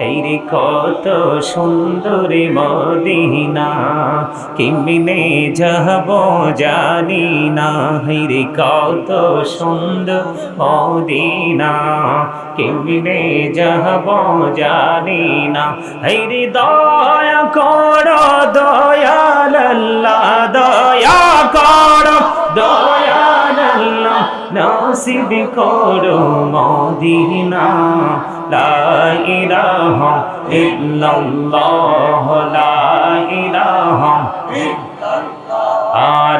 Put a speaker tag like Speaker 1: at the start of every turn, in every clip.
Speaker 1: এই রে কত সুন্দরী মদিনা কেমনে যাব জানি না। রে কত সুন্দর মদিনা কেমনে যাব জানি না। রে দয়া কর, দয়াল দয়া নসিব করো মদিনা লা ইলাহা ইল্লাল্লাহ লা ইলাহা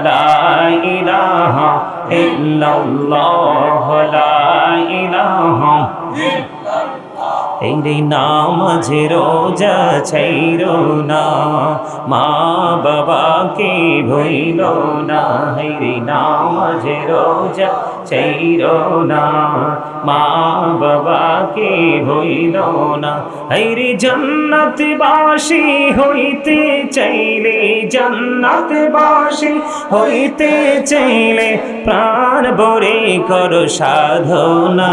Speaker 1: লা ইলাহা ইল্লাল্লাহ লা এই রে নামাজে রোজা ছাইর না। মা বাবাকে ভইল না এই রে নামাজে রোজা ছাইর না। মা বাবাকে ভইল না এই রে জন্নত বাসি হইতে চাইলে জন্নত বাসি হইতে চাইলে প্রাণ বরে কর সাধনা।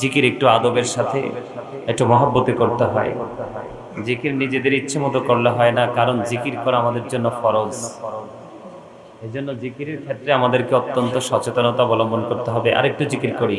Speaker 1: জিকির একটু আদবের সাথে, একটু মহাব্বতে করতে হয়। জিকির নিজেদের ইচ্ছে মতো করলে হয় না, কারণ জিকির করা আমাদের জন্য ফরজ। এই জন্য জিকিরের ক্ষেত্রে আমাদেরকে অত্যন্ত সচেতনতা অবলম্বন করতে হবে। আরেকটু জিকির করি।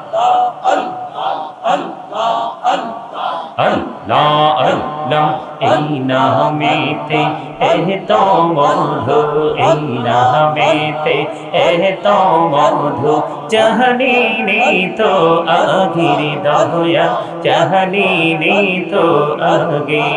Speaker 1: আল্লাহ আল্লাহ আল্লাহ এই নামেতে এহ তো মধু এই নামেতে এহ তো মধু চাহনি তো আগির দয়া চাহনি তো আগে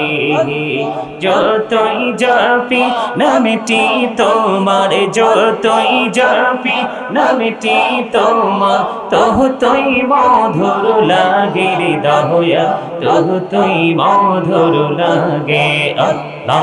Speaker 1: যতই জাপি নামটি তোমার, যতই জাপি নামটি তোমার তহ তুই মধুর লাগে দয়া তহ তুই মধুর লাগে আল্লাহ।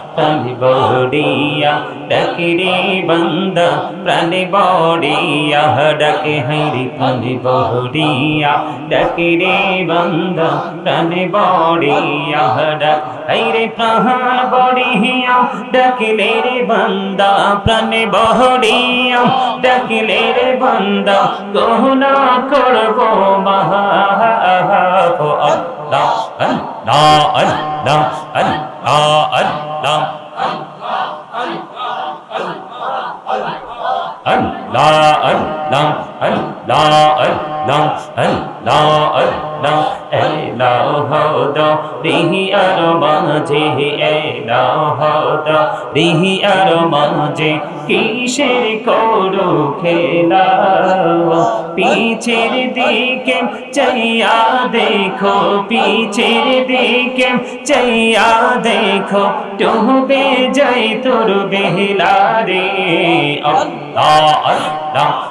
Speaker 1: প্রাণে বড়িয়া ডাকে রে বান্দা প্রাণে বড়িয়া, ডাকে হরি প্রাণে বড়িয়া ডাকে রে বান্দা প্রাণে বড়িয়া, ডাক রে প্রাণ বড়িয়া ডাকিলে রে বান্দা প্রাণে বড়িয়া, ডাকিলে রে বান্দা গহনা করব মহা আল্লাহ আল্লাহ আল্লাহ আল্লাহ 아유. la el la el la el la el la el la hoda rihi ar maje el la hoda rihi ar maje কিসের করো খেলা পিছের দিকে চাইয়া দেখো পিছের দিকে চাইয়া দেখো ডুবে যাই তোর বেহলা রে আল্লাহ আল্লাহ